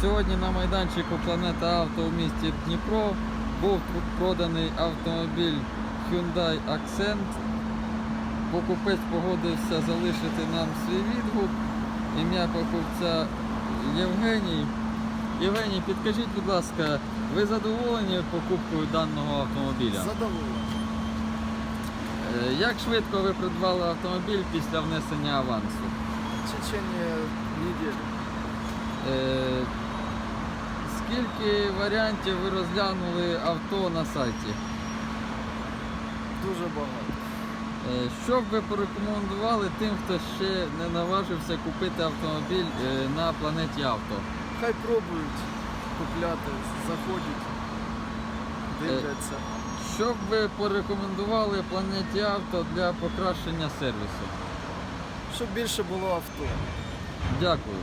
Сьогодні на майданчику Планета Авто у місті Дніпро був проданий автомобіль Hyundai Accent. Покупець погодився залишити нам свій відгук. Ім'я покупця Євгеній. Євгеній, підкажіть, будь ласка, ви задоволені покупкою даного автомобіля? Задоволений. Е, Як швидко ви придбали автомобіль після внесення авансу? В течение недели. Е, Скільки варіантів ви розглянули авто на сайті? Дуже багато. Е, Що б ви порекомендували тим, хто ще не наважився купити автомобіль е, на планеті авто? Хай пробують купляти, заходять, дивляться. Що б ви порекомендували планеті авто для покращення сервісу? Щоб більше було авто. Дякую.